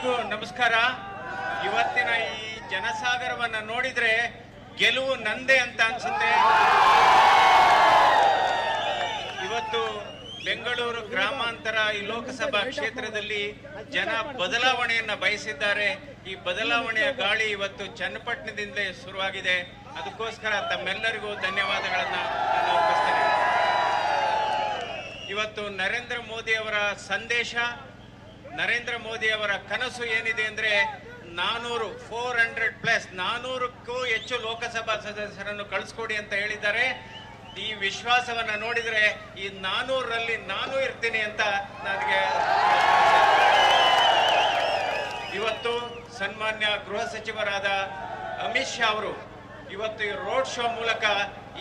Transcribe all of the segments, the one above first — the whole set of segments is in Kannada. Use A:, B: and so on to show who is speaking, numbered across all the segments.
A: ಎಲ್ರಿಗೂ ನಮಸ್ಕಾರ. ಇವತ್ತಿನ ಈ ಜನಸಾಗರವನ್ನ ನೋಡಿದ್ರೆ ಗೆಲುವು ನಂದೇ ಅಂತ ಅನ್ಸುತ್ತೆ. ಇವತ್ತು ಬೆಂಗಳೂರು ಗ್ರಾಮಾಂತರ ಈ ಲೋಕಸಭಾ ಕ್ಷೇತ್ರದಲ್ಲಿ ಜನ ಬದಲಾವಣೆಯನ್ನ ಬಯಸಿದ್ದಾರೆ. ಈ ಬದಲಾವಣೆಯ ಗಾಳಿ ಇವತ್ತು ಚನ್ನಪಟ್ಟಣದಿಂದಲೇ ಶುರುವಾಗಿದೆ. ಅದಕ್ಕೋಸ್ಕರ ತಮ್ಮೆಲ್ಲರಿಗೂ ಧನ್ಯವಾದಗಳನ್ನ ನಾನು ಇವತ್ತು ನರೇಂದ್ರ ಮೋದಿ ಅವರ ಸಂದೇಶ ನರೇಂದ್ರ ಮೋದಿ ಅವರ ಕನಸು ಏನಿದೆ ಅಂದ್ರೆ ನಾನೂರು ಫೋರ್ ಹಂಡ್ರೆಡ್ ಪ್ಲಸ್ ನಾನೂರಕ್ಕೂ ಹೆಚ್ಚು ಲೋಕಸಭಾ ಸದಸ್ಯರನ್ನು ಕಳಿಸ್ಕೊಡಿ ಅಂತ ಹೇಳಿದ್ದಾರೆ. ಈ ವಿಶ್ವಾಸವನ್ನ ನೋಡಿದ್ರೆ ಈ ನಾನೂರರಲ್ಲಿ ನಾನು ಇರ್ತೀನಿ ಅಂತ ನನಗೆ ಇವತ್ತು ಸನ್ಮಾನ್ಯ ಗೃಹ ಸಚಿವರಾದ ಅಮಿತ್ ಶಾ ಅವರು ಇವತ್ತು ಈ ರೋಡ್ ಶೋ ಮೂಲಕ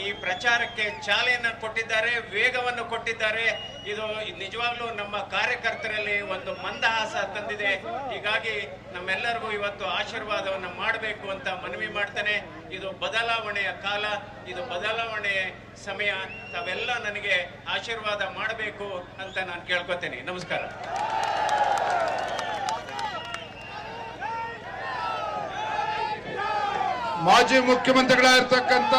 A: ಈ ಪ್ರಚಾರಕ್ಕೆ ಚಾಲನೆಯನ್ನು ಕೊಟ್ಟಿದ್ದಾರೆ, ವೇಗವನ್ನು ಕೊಟ್ಟಿದ್ದಾರೆ. ಇದು ನಿಜವಾಗ್ಲೂ ನಮ್ಮ ಕಾರ್ಯಕರ್ತರಲ್ಲಿ ಒಂದು ಮಂದಹಾಸ ತಂದಿದೆ. ಹೀಗಾಗಿ ನಮ್ಮೆಲ್ಲರಿಗೂ ಇವತ್ತು ಆಶೀರ್ವಾದವನ್ನು ಮಾಡಬೇಕು ಅಂತ ಮನವಿ ಮಾಡ್ತೇನೆ. ಇದು ಬದಲಾವಣೆಯ ಕಾಲ, ಇದು ಬದಲಾವಣೆಯ ಸಮಯ. ತಾವೆಲ್ಲ ನನಗೆ ಆಶೀರ್ವಾದ ಮಾಡಬೇಕು ಅಂತ ನಾನು ಕೇಳ್ಕೊತೇನೆ. ನಮಸ್ಕಾರ.
B: ಮಾಜಿ ಮುಖ್ಯಮಂತ್ರಿಗಳಾಗಿರ್ತಕ್ಕಂಥ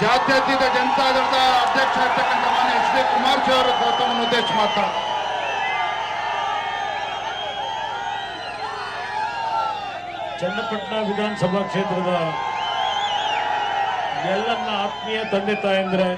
B: ಜಾತ್ಯತೀತ ಜನತಾದಳದ ಅಧ್ಯಕ್ಷ ಇರ್ತಕ್ಕಂಥ ಮಾನ್ಯ ಎಚ್ ಡಿ ಕುಮಾರಸ್ವಾಮಿ ಅವರು ತಮ್ಮನ್ನು ಉದ್ದೇಶ ಮಾತಾಡ
C: ಚನ್ನಪಟ್ಟಣ ವಿಧಾನಸಭಾ ಕ್ಷೇತ್ರದ ಎಲ್ಲನ್ನ ಆತ್ಮೀಯ ತಂದೆ ತಾಯಂದ್ರೆ